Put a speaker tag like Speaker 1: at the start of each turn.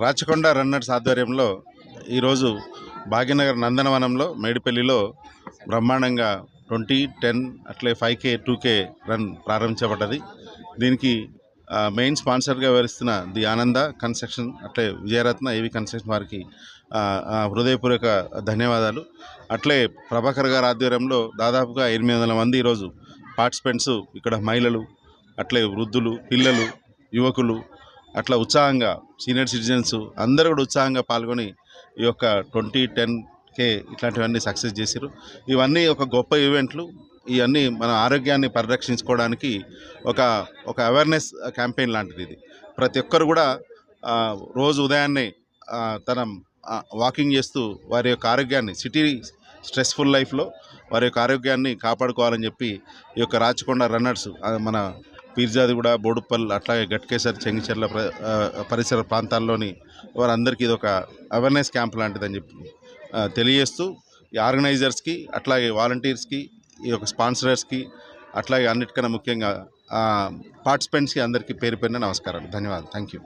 Speaker 1: Rachakonda runners ఆధ్వర్యంలో ఈరోజు భాగ్యనగర్ నందనవనంలో మేడిపల్లిలో బ్రహ్మాండంగా ట్వంటీ టెన్ అట్లే five K two K run ప్రారంభించబడ్డది. దీనికి మెయిన్ స్పాన్సర్గా వివరిస్తున్న ది ఆనంద కన్స్ట్రక్షన్ అట్లే విజయరత్న ఏవి కన్స్ట్రక్షన్ వారికి హృదయపూర్వక ధన్యవాదాలు. అట్లే ప్రభాకర్ గారి ఆధ్వర్యంలో దాదాపుగా ఎనిమిది వందల మంది ఈరోజు పార్టిసిపెంట్స్ ఇక్కడ మహిళలు అట్లే వృద్ధులు పిల్లలు యువకులు అట్లా ఉత్సాహంగా సీనియర్ సిటిజన్స్ అందరూ కూడా ఉత్సాహంగా పాల్గొని ఈ యొక్క ట్వంటీ టెన్ కే ఇట్లాంటివన్నీ సక్సెస్ చేశారు ఇవన్నీ ఒక గొప్ప ఈవెంట్లు. ఇవన్నీ మన ఆరోగ్యాన్ని పరిరక్షించుకోవడానికి ఒక ఒక అవేర్నెస్ క్యాంపెయిన్ లాంటిది ఇది. ప్రతి ఒక్కరు కూడా రోజు ఉదయాన్నే తన వాకింగ్ చేస్తూ వారి యొక్క ఆరోగ్యాన్ని సిటీ స్ట్రెస్ఫుల్ లైఫ్లో వారి యొక్క ఆరోగ్యాన్ని కాపాడుకోవాలని చెప్పి ఈ యొక్క రాచకొండ రన్నర్స్ మన పీర్జాదిగూడ బోడుప్పల్ అట్లాగే గట్కేసర్ చెంగిచెర్ల పరిసర ప్రాంతాల్లోని వారందరికీ ఇది ఒక అవేర్నెస్ క్యాంప్ లాంటిదని చెప్పి తెలియజేస్తూ ఈ ఆర్గనైజర్స్కి అట్లాగే వాలంటీర్స్కి ఈ యొక్క స్పాన్సరర్స్కి అట్లాగే అన్నిటికన్నా ముఖ్యంగా పార్టిసిపెంట్స్కి అందరికీ పేరు పేరున నమస్కారాలు. ధన్యవాదాలు. Thank you